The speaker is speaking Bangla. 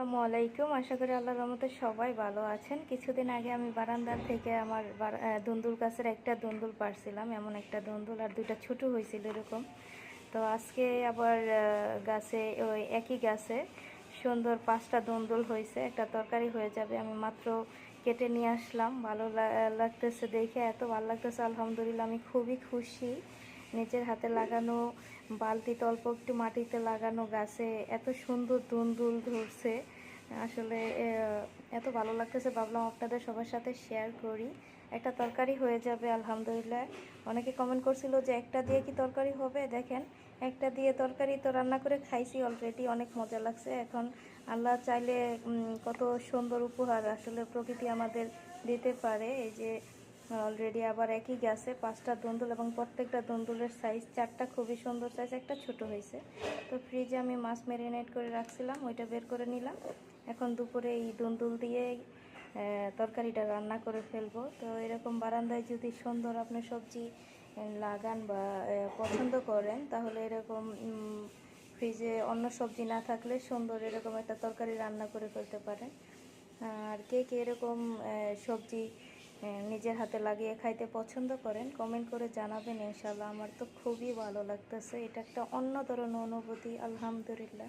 আসসালামু আলাইকুম। আশা করি আল্লাহর রহমতে সবাই ভালো আছেন। কিছুদিন আগে আমি বারান্দার থেকে আমার দুন্দুল গাছের একটা দুন্দুল পারছিলাম এমন একটা দুন্দুল, আর দুইটা ছোট হয়েছিল এরকম। তো আজকে আবার গাছে ওই একই গাছে সুন্দর পাঁচটা দুন্দুল হয়েছে। একটা তরকারি হয়ে যাবে, আমি মাত্র কেটে নিয়ে আসলাম। ভালো লাগতেছে দেখে, এত ভালো লাগতেছে, আলহামদুলিল্লাহ, আমি খুবই খুশি। নিজের হাতে লাগানো বালতিতে অল্প একটু মাটিতে লাগানো গাছে এত সুন্দর দুন্দুল ধরছে। আসলে এত ভালো লাগতেছে। ভাবলাম আপনাদের সবার সাথে শেয়ার করি। একটা তরকারি হয়ে যাবে, আলহামদুলিল্লাহ। অনেকে কমেন্ট করছিল যে একটা দিয়ে কি তরকারি হবে? দেখেন, একটা দিয়ে তরকারি তো রান্না করে খাইছি অলরেডি অনেক মজা লাগছে। এখন আল্লাহ চাইলে কত সুন্দর উপহার আসলে প্রকৃতি আমাদের দিতে পারে। এই যে অলরেডি আবার একই গাছে পাঁচটা দন্দুল এবং প্রত্যেকটা দন্দুলের সাইজ চারটা খুবই সুন্দর সাইজ একটা ছোট হয়েছে। তো ফ্রিজে আমি মাছ ম্যারিনেট করে রাখছিলাম, ওইটা বের করে নিলাম। এখন দুপুরে এই দন্দুল দিয়ে তরকারিটা রান্না করে ফেলব। তো এরকম বারান্দায় যদি সুন্দর আপনি সবজি লাগান বা পছন্দ করেন, তাহলে এরকম ফ্রিজে অন্য সবজি না থাকলে সুন্দর এরকম একটা তরকারি রান্না করে ফেলতে পারেন। আর কে কে এরকম সবজি নিজের হাতে লাগিয়ে খাইতে পছন্দ করেন কমেন্ট করে জানাবেন ইনশাল্লাহ আমার তো খুবই ভালো লাগতেছে। এটা একটা অন্য ধরনের অনুভূতি, আলহামদুলিল্লাহ।